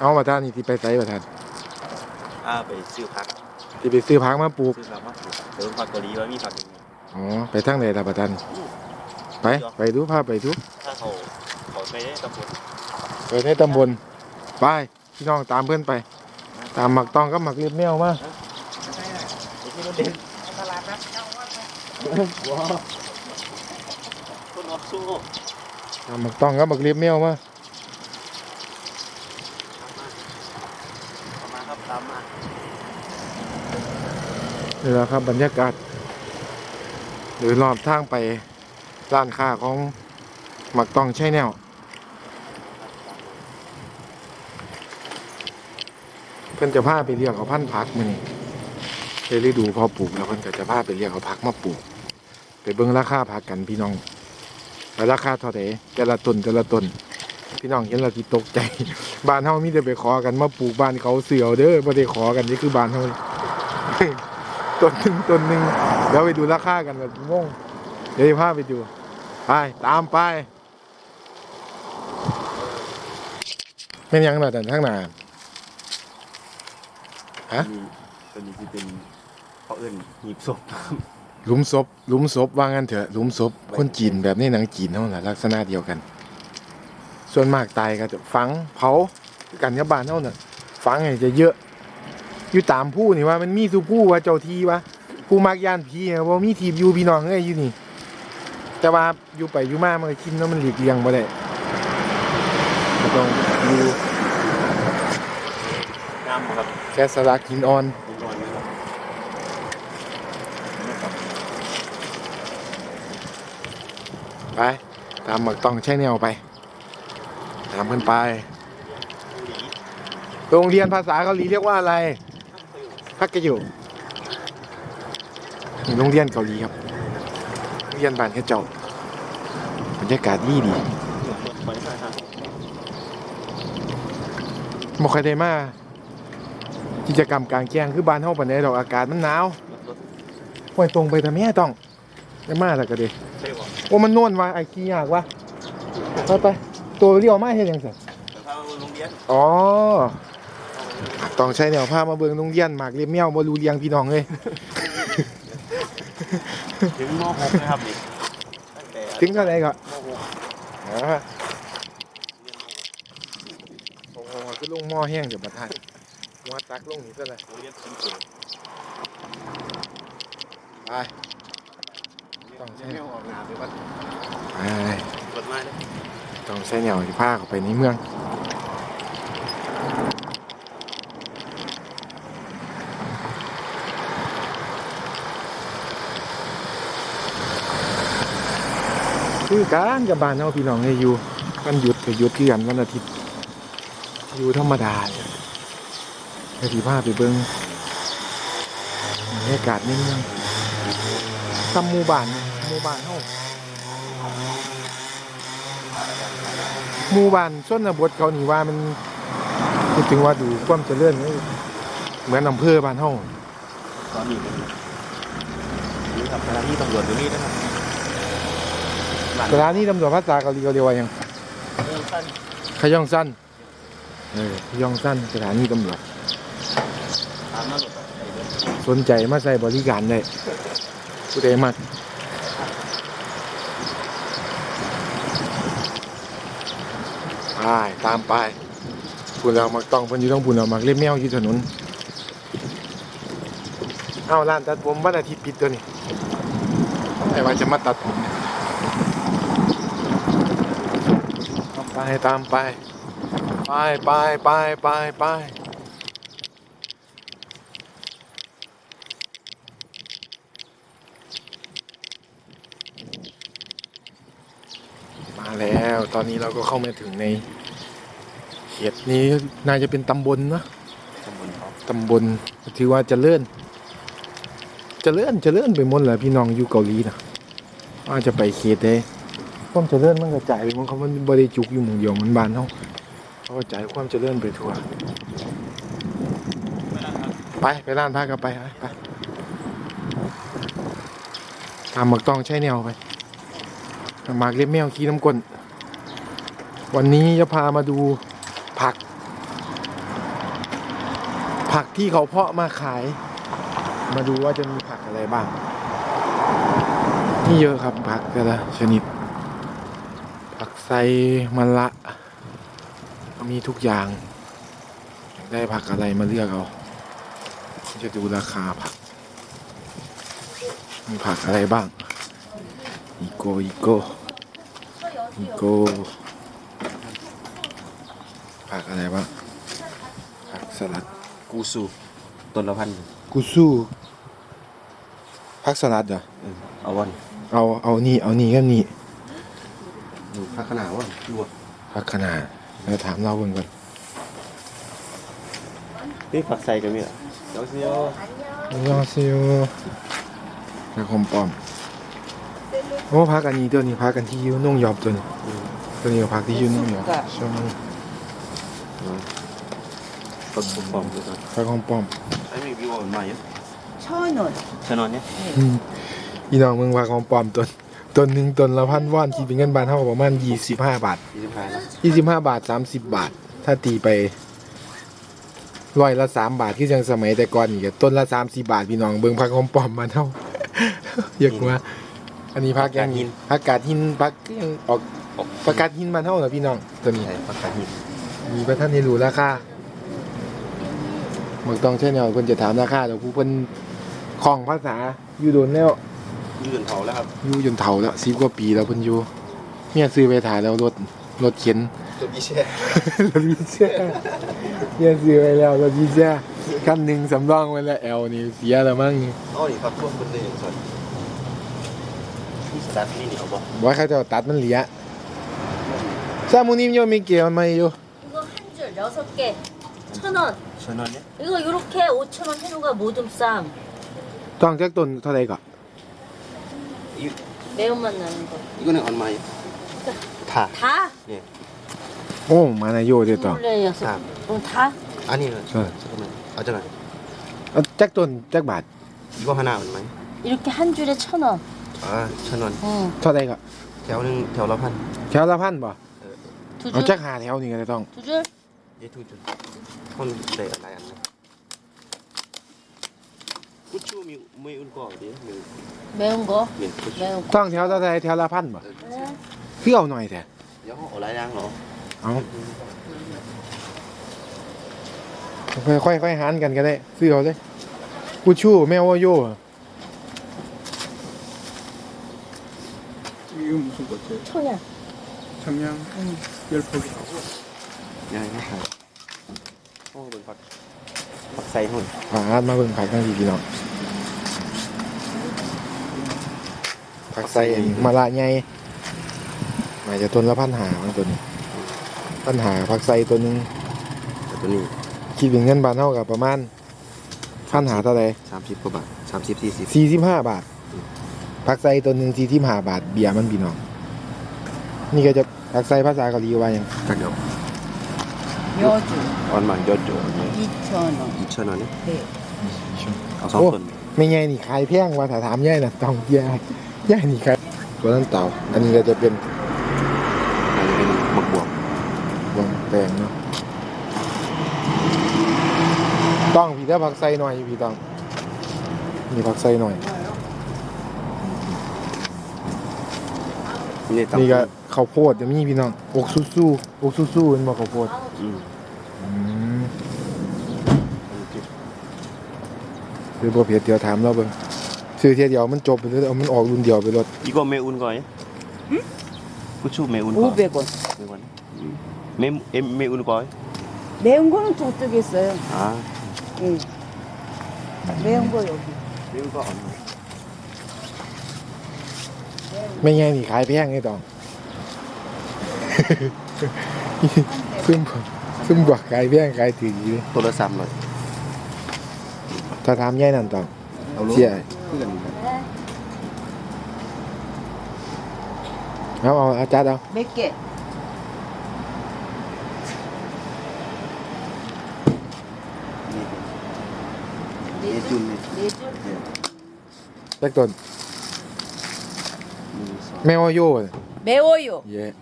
เอาประธานนี่ที่ไปไสประธานอ่าไปซื้อผักที่ไปซื้อพักมาปลูกซื้อผักมาปลูกเติมผักเกาหลีไว้มีผักอย่างนี้อ๋อไปทางไหนล่ะประธานไปไปดูพาไปดูถ้าเขาเขาไปได้ตำบลไปในตำบลไปพี่น้องตามเพื่อนไป ตามหมักตองกับหมักเรียบแมวมาไอ้ที่มันเด่นตลาดนัดเจ้าวัดว้าวคนออกสู้ตามหมักตองกับหมักเรียบแมวมา ตามมาครับตามมา นี่แหละครับบรรยากาศ หรือรอบทางไปร้านค้าของหมักตองใช่แนวเพื่อนจะพาไปเรียกเอาพันธุ์ผักมานี่เฮฤดูพอปลูกแล้วเพื่อนก็จะพาไปเรียกเอาผักมาปลูก ไปเบิ่งราคาผักกันพี่น้องว่ราคาเท่าไหร่แต่ละต้นแต่ละต้นพี่น้องเห็นแล้วที่ตกใจบ้านเฮามีแต่ไปขอกันมาปลูกบ้านเขาเสือเอาเด้อบ่ได้ขอกันนี่คือบ้านเฮา ต้นหนึ่งต้นหนึ่งเดี๋ยวไปดูราคากันแบบงงเดี๋ยวจะพาไปดู ไป ตามไปแม่นยังหน่อยแต่ข้างหน้าฮะนี่ตัวนี้ที่เป็นเขาเอื่นหีบศพหลุมศพหลุมศพว่างั้นเถอะหลุมศพคนจีนแบบในหนังจีนเท่านั้นลักษณะเดียวกัน ส่วนมากตายก็จะฝังเผาคือกันกับบ้านเท่านั้นฝังไงจะเยอะ อยู่ตามผู้นี่ว่ามันมีสุผู้ว่าเจ้าทีวะผู้มักย่านผีอะว่ามีทีบอยู่พี่น้องเอ้ยอยู่นี่ แต่ว่าอยู่ไปอยู่มามันก็ชินแล้วมันหลีกเลี่ยงบ่ได้ก็ต้องอยู่งามครับแค่สลักหินอ่อนมีนอนไหมครับไม่ครับไปตามหมักต้องใช้แนวไป ตามกันไป โรงเรียนภาษาเกาหลีเรียกว่าอะไร ฮักกะอยู่โรงเรียนเกาหลีครับโรงเรียนบ้านแค่เจ้าบรรยากาศดีดีไปใช่ครับบ่ค่อยได้มากิจกรรมกลางแจ้งคือบ้านเฮาปานใดดอกอากาศมันหนาวห้วยตรงไปทำแม่ต้องได้มาแล้วก็เด้ใช่ป่ะโอ้มันนวนว่ะไอ้ขี้ยากว่ะไปไปตัวเรียวมาเฮ็ดหยังซั่นแต่ถ้าโรงเรียนอ๋อ ต้องใช้แนวผ้ามาเบิ่งโรงเรียนหมากเรียบเมี่ยวบ่รู้เรียงพี่น้องเอ้ยถึงม .6 นะครับนี่ตั้งแต่ถึงเท่าไหร่ก็ม .6 อ่าโอ้โหคือลงหม้อแห้งเดี๋ยวบัดทันหัวตักลงนี่ซะเลยโรงเรียนสิงโตไป ต้องใช้ ไม่ออกหนาไปวัดไปกฎหมายเลยต้องใช้แนวที่ผ้าเข้าไปในเมือง คือการกับานเฮาพี่น้องให้อยู่วันหยุดก็หยุดคือกันวันอาทิตย์อยู่ธรรมดาเลยให้พี่พาไปเบิ่งบรรยากาศในเมืองทำหมู่บ้านหมู่บ้านเฮาหมู่บ้านชนบทเขานี่ว่ามันพูดถึงว่าดูความเจริญนี่เหมือนอำเภอบ้านเฮาตอนนี้ครับสถานที่ตำรวจอยู่นี่นะครับ สถานีตำรวจภาษาเกาหลีเขาเรียกว่ายังขยองสั้นเออขยองสั้นสถานีตำรวจสนใจมาใส่บริการได้ผู้ใดมักไปตามไปพูนเรามักต้องเพิ่นอยู่ต้องพูนเรามักเล่มแมวอยู่ถนนเอาร้านตัดผมวันอาทิตย์ปิดตัวนี้ไอ้ว่าจะมาตัดผมตาม ไปตามไป ไปไปไปไปไปมาแล้วตอนนี้เราก็เข้ามาถึงในเขตนี้น่าจะเป็นตำบลนะตำบลเขาตำบลถือว่าเจริญเจริญเจริญไปหมดแหละพี่น้องอยู่เกาหลีนะว่าจะไปเขตได้ ความเจริญมันกระจายมันเขามันบริจุกอยู่หมู่เดียวมันบานเขาเขากระจายความเจริญไปทั่ว ไปไปร้านพากันไปไปไปตามหมักต้องใช้แนวไปหมากเล็บแมวขี้น้ำก้นวันนี้จะพามาดูผัก ผักที่เขาเพาะมาขาย มาดูว่าจะมีผักอะไรบ้าง นี่เยอะครับผักแต่ละชนิด ผักไซมะละ มีทุกอย่างอยากได้ผักอะไรมาเลือกเอา จะดูราคาผัก มีผักอะไรบ้าง อีโกอีโกอีโกผักอะไรบ้างผักสลัดกูซูต้นละพันกุสู้ผักสลัดเหรอเออเอาวันเอาเอานี่เอานี่ก็นี่ ดูพักขนาดวันดูผักขนาดแล้วถามเราเบิ่งก่อนนี่ผักใส่กันมั้ยอะเดี๋ยวสิโออันยองเซียวผักหอมป้อมโอ้ผักอันนี้ตัวนี้ผักกันที่อยูนุ่งยอบตัวนี้ตัวนี้ก็ผักที่อยูนุ่งยอบช่วงนี้ต้นผมปอมด้วยกันผักหอมป้อมไอ้มีวิวใหม่천 원. ชนอนเนี่ยอืมอีน้องมึงผักหอมป้อมต้น ต้นหนึ่งต้นละพันว่านคิดเป็นเงินบาทเท่ากับประมาณยี่สิบห้าบาทยี่สิบห้านะยี่สิบห้าบาทสามสิบบาท ถ้าตีไปร้อยละสามบาทที่ยังสมัยแต่ก่อนอีกอะต้นละสามสี่บาทพี่น้องเบิ่งพักหอมปอมมาเท่าอยากว่าอันนี้พักยังพักกาดหินพักยังออกประกาศหินมาเท่าเหรอพี่น้องตัวนี้ ใช่ผักกาดหินมีประท่านในรู้ราคาเมืองต้องใช่แนวเพิ่นจะถามราคาเดี๋ยวผู้เพิ่นคล่องภาษาอยู่โดนแล้ว ยืนเผาแล้วครับ อยู่จนเฒ่าแล้วสิบกว่าปีแล้วเพิ่นอยู่เนี่ยซื้อไปถ่ายแล้วรถรถเข็น ตัวพี่แช่ รถวีเช่เนี่ยซื้อไปแล้วรถวีเช่คันหนึ่งสำรองไว้แล้วแอลนี่เสียแล้วมั้งนี่ อ๋อนี่ผักพวกคนเลยอย่างสัตว์นี่สตาร์ทนี่เหนียวบ่ บอกว่าเขาจะเอาตัดมันเหลียซามูนิมโยมีเกี่ยวไหมอยู่ 이거 한 줄 여섯 개. 천 원. ชนอนเนี่ย 이거 이렇게 오천 원 해놓가 모둠 쌈. ต้องแจ็คต้นเท่าไหรก่อน 매운맛 나는 거. 이거는 얼마예요? 다. 다? 예. 오, 많아, 요 됐다. 원래 다. 어, 다? 아니요. 저, 잠깐만. 아, 잠깐. 어, 아, 짝돈, 짝맛. 이거 하나 얼마예요? 이렇게 한 줄에 천 원. 아, 천 원. 응. 저 내가 대우는 대우라판. 겨울판 봐. 두 줄. 어, 짝하 대우니까 내 동. 두 줄? 예, 얘두 줄. 톤 네, 나야. 안 나. 고추 미 매운 거 어디야? 매운 매운 거? 예, 고추. 매운 거. ต้องแถวเท่าไหรแถวละพันบ่ 네. คือเอาหน่อยแท้ 영어 어라양 너. เอาค่อยๆค่อยๆหันกันก็ได้ซื้อเอาเลยกูชู้แมวว่าโย่ 이거 무슨 꽃이에요? 청양. 청양 열포기 야, 이거 다. 어, 뭐 박. 박사이 혼. ผาดมาเบิ่ง ผักทั้งทีพี่น้องผักใส่มาละไงหมายจะต้นละพันหาบางตัวนี้พันหาผักใส่ตัวหนึง ตัวนี้ คิดเป็นเงินบาทเท่ากับประมาณพันหาเท่าไหร่ 30กว่าบาท30 40 สี่สิบห้าบาทผักใส่ตัวหนึ่งสี่สิบห้าบาทเบียร์มันพี่น้อง นี่ก็จะผักใส่ภาษาเกาหลีว่าหยัง 가격 여주. 얼마 여죠? 2천 원. 2,000원에? 네. 아, 오. 성건. ไม่ไงนี่ขายแพงว่าถ้าถามย่ายน่ะต้องย่าย ย่างนี้ครับตัวนั้นเต่า อันนี้ก็จะเป็นอะไระเป็นบวกบวกวงแปลงเนาะต้องพี่ถ้าผักไส้หน่อยพี่ต้องมีผักไส้หน่อยนี่ก็ข้าวโพดจะมีพี่น้องอกซูซูอกซูซูเป็นบ่ข้าวโพดอืมอืม หรือบ่เพียเดี๋ยวถามเราเบิ่ง ซื้อเทียเดียวมันจบไปเลยเอามันออกรุ่นเดียวไปรถ 이거 매운 거예요? 응? 고추 매운 거. 500원. 매운 거. 매 애- 매운 거예요? 매운 거는 저쪽에 있어요. 아, 예. 매운 거 여기. 매운 거 얼마? ไม่ไงนี่ขายแพงไอ้ตอง ซึ่งซึ่งบอกขายแพงขายถือดีเลย ตัวละสามร้อย ถ้าถามย่ายนั่นตอง เอาลูก เสีย เพื่อนครับเอาเอาอาจารย์เอาเบเกตเดจุนเนี่ยเดจุนเนี่ยแจ็คตัวหนึ่งสองแมวอายุเนี่ยเบโอโยเยอะ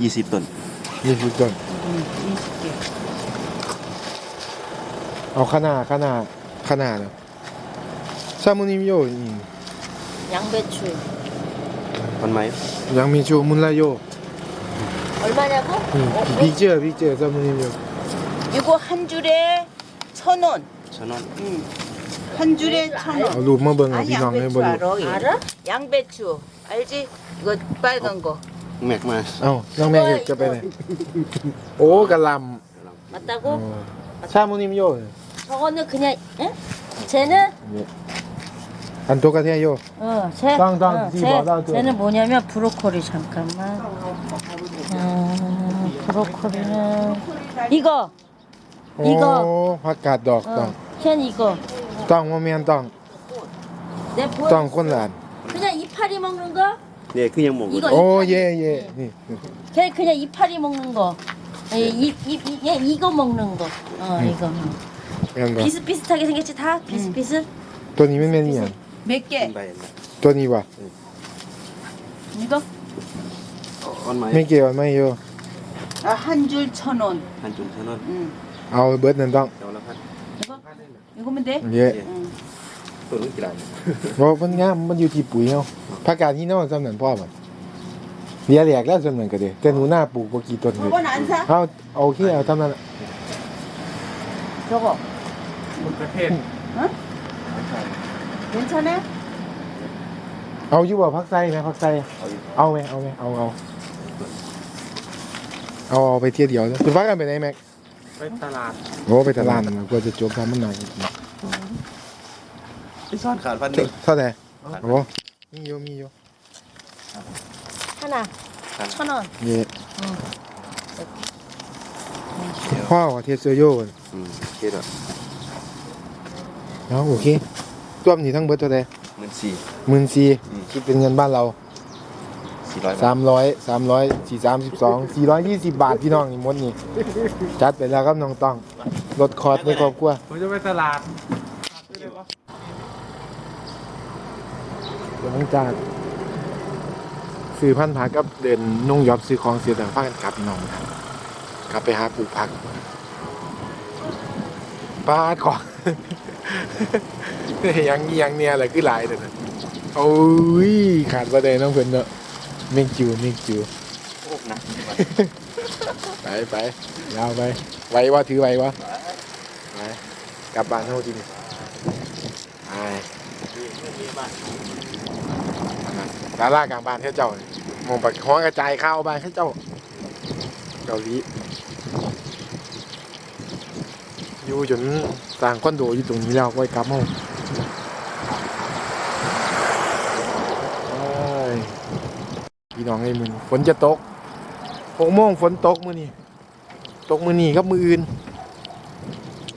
ยี่สิบต้นยี่สิบตัวยี่สิบเกตเอาขนาดขนาดขนาดเนาะ 사모님요. 양배추. 얼마요? 양미주 몰라요. 얼마냐고? 음, 어, 왜? 미지야 미지야 사모님요. 이거 한 줄에 천 원. 천 원. 음. 한 줄에 천 아, 원. 로마 방아 비상 양배추 해버려. 알아? 양배추 알지? 이거 빨간 어. 거 맥마스. 어, 양매주 이거, 이거. 잡아내. 오 갈람. 맞다고? 어, 사모님요. 저거는 그냥 응? 쟤는 예. 단도가 돼요. 어, 새. 땅땅 어, 쟤는 뭐냐면 브로콜리 잠깐만. 어, 브로콜리는 이거. 이거. 오, 바깥 덕 어, 이거. 땅 오면 땅. 땅 혼란. 그냥 이파리 먹는 거? 네, 그냥 먹어. 거. 오, 예, 예. 네. 네. 걔 그냥 이파리 먹는 거. 예, 네. 이, 이, 이, 얘 이거 먹는 거. 어, 음. 이거. 이거. 비슷비슷하게 생겼지 다 비슷비슷. 음. 돈 이면 면이야. 몇 개? 바이나. ตัวนี้วะ 이거? 어, 얼마요? ไม่เกี่ยวไม่โย 아, 한 줄 천 원. 한 줄 천 원. 응. เอาเบิร์ดนั่นต้อง 자, 올라가. 이거? 이거면 돼? เย่ 예. 응. 또 이렇게 라. เพราะมันงามมันอยู่ที่ปุ๋ยเฮาผักกาดที่นอกจำนั้นพ่อมันเลียแหลกแล้วจำนั้นก็เด้แต่หนูหน้าปลูกบ่กี่ต้นเลย 저건 안 사? เอาเอาแค่เอาทำนั้น 저거. มะเขือเทศ 괜찮아? เอาอยู่บ่ผักไส้ไหมผักไส้ เอาไหมเอาไหมเอาเอาเอาเอาไปเที่ยวเดียวนะคุณฟ้ากันไปไหนแม็ก ไปตลาด โอ้ไปตลาดนะกลัวจะจบทำมันหน่อย 이 선 간 반대. เท่าไหร่โอ้มีอยู่มีอยู่ 하나. 천 원. เย่พ่อว่าเทสเซอร์โย่ 음, 걔다. เอาโอเค ตัวมันสี่ทั้งเบิดเท่าไหร่หมื่นสี่ หมื่นสี่คิดเป็นเงินบ้านเราสามร้อยสามร้อยสี่สามสิบสองสี่ร้อยยี่สิบบาทพี่น้องนี่มดนี่จัดไปแล้วครับน้องตองรถคอร์สม่ครอบครัวผมจะไปตลาดหลังจากซื้อพันธุ์ผักกับเดินนุ่งยอบซื้อของเสียแต่ฟ้ากันกลับน้องครักลับไปหาปลูกผักปลาดของ ยังยังเนี่ยอะไรคือหลายแต่นะโอ้ยขาดประเด็นน้องเพิ่นเนอะเมกจิวเมกจิว.ไปไปยาวไปไว้ว่าถือไว้วะไปกลับบ้านเท่าที่นี่ไปดาล่ากลางบ้านเท่าเจ้านี่มองไปห้องกระจายข้าวบ้านเท่าเจ้าเกาหลี อยู่จนสร้างคอนโดอยู่ตรงนี้แล้วไว้กลับห้องโอ้ยพี่น้องไอ้มึงฝนจะตกหกโมงฝนตกมือนี่ตกมือนี่กับมืออื่น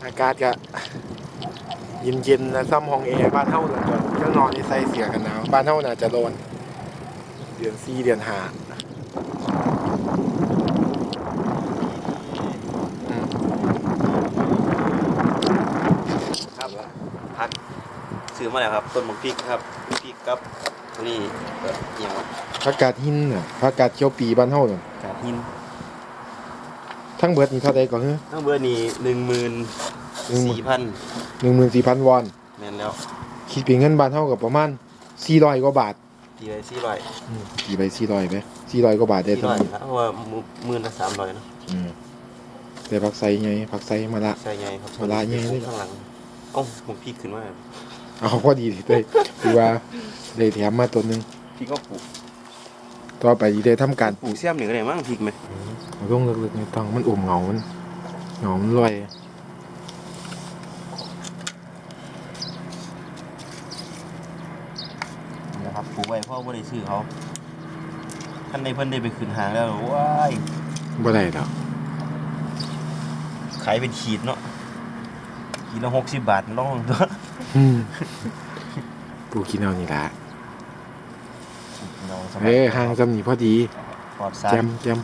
อากาศก็เย็นเย็นๆนะซ้ำห้องแอร์บ้านเท่าน่ะจะจะนอนในใส่เสียกันหนาวบ้านเท่าน่ะจะร้อนเดือนสี่เดือนหาอืม ครับพัก ซื้อมาแล้วครับ ต้นมังพริกครับพริกกับนี่ก็เหี่ยวผักกาดหินน่ะผักกาดเขียวปีบ้านเท่าน่ะกาดหินทั้งเบิดนี่เท่าใดก่อนฮะทั้งเบอร์นี่หนึ่งหมื่นสี่พันหนึ่งหมื่นสี่พันวอน แม่นแล้วคิดเป็นเงินบ้านเท่ากับประมาณสี่ร้อยกว่าบาทตีไปสี่ร้อยอืมกี่ไปสี่ร้อยไหมสี่ร้อยกว่าบาทได้สี่ทั้งร้อยหมดครับเพราะว่าหมื่นละสามร้อยนะอืมแต่ผักไซไงผักไซมาละ ใช่ไงครับเวลาใหญ่เลย ข้างหลังเอ้ามังพริกขึ้นมา เอาพอดีเลยคือว่าได้แถมมาตัวหนึงพี่ก็ปลูกต่อไปสิได้ทำการปลูกเสี้ยมหนึ่งก็ได้มั้งพริกไหมเอาลงลึกๆในตังมันอุ่มเหงามันเหงามันลอยนะครับปลูกไว้เพราะว่าได้ซื้อเขาท่านในเพิ่นได้ไปขึ้นหางแล้วว้ายบ่ได้ดอกขายเป็นขีดเนาะขีดละหกสิบบาทลองตัวอืม ปูกินเอานี่ละเราสมัยเอ้ยห่างจำนี่พอดี ปลอดสาร แจมแจมป